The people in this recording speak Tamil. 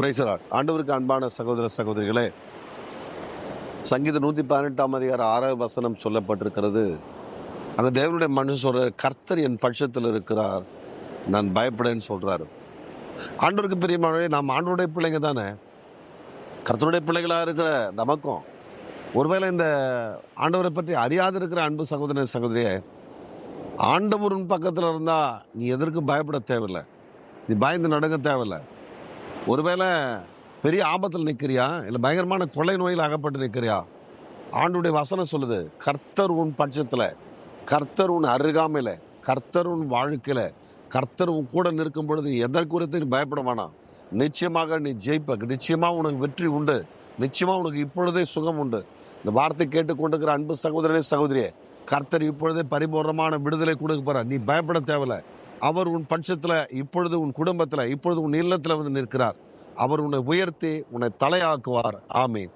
பிரைசராட் ஆண்டவருக்கு அன்பான சகோதர சகோதரிகளே சங்கீத நூற்றி பதினெட்டாம் அதிகார ஆறாவது வசனம் சொல்லப்பட்டிருக்கிறது. அந்த தேவனுடைய மனுஷன் சொல்கிற கர்த்தர் என் பட்சத்தில் இருக்கிறார் நான் பயப்படேன்னு சொல்கிறாரு ஆண்டவருக்கு பிரியமானவரே நாம் ஆண்டவருடைய பிள்ளைங்க தானே. கர்த்தருடைய பிள்ளைகளாக இருக்கிற நமக்கும் ஒருவேளை இந்த ஆண்டவரை பற்றி அறியாது இருக்கிற அன்பு சகோதர சகோதரிய ஆண்டவரின் பக்கத்தில் இருந்தால் நீ எதற்கும் பயப்பட தேவையில்லை. நீ பயந்து நடக்க தேவையில்லை. ஒருவேளை பெரிய ஆபத்தில் நிற்கிறியா இல்லை பயங்கரமான கொள்ளை நோயில் அகப்பட்டு நிற்கிறியா ஆண்டுடைய வசனம் சொல்லுது கர்த்தர் உன் பட்சத்தில் கர்த்தர் உன் அருகாமையில் கர்த்தர் உன் வாழ்க்கையில் கர்த்தர் உன் கூட நிற்கும் பொழுது நீ நீ பயப்பட வேணாம். நிச்சயமாக நீ ஜெயிப்ப. நிச்சயமாக உனக்கு வெற்றி உண்டு. நிச்சயமாக உனக்கு இப்பொழுதே சுகம் உண்டு. இந்த வார்த்தை கேட்டுக்கொண்டிருக்கிற அன்பு சகோதரனே சகோதரியே கர்த்தர் இப்பொழுதே பரிபூர்ணமான விடுதலை கொடுக்க போகிறார் நீ பயப்பட தேவையில்லை. அவர் உன் பட்சத்தில் இப்பொழுது உன் குடும்பத்தில் இப்பொழுது உன் இல்லத்தில் வந்து நிற்கிறார். அவர் உன்னை உயர்த்தி உன்னை தலையாக்குவார். ஆமீன்.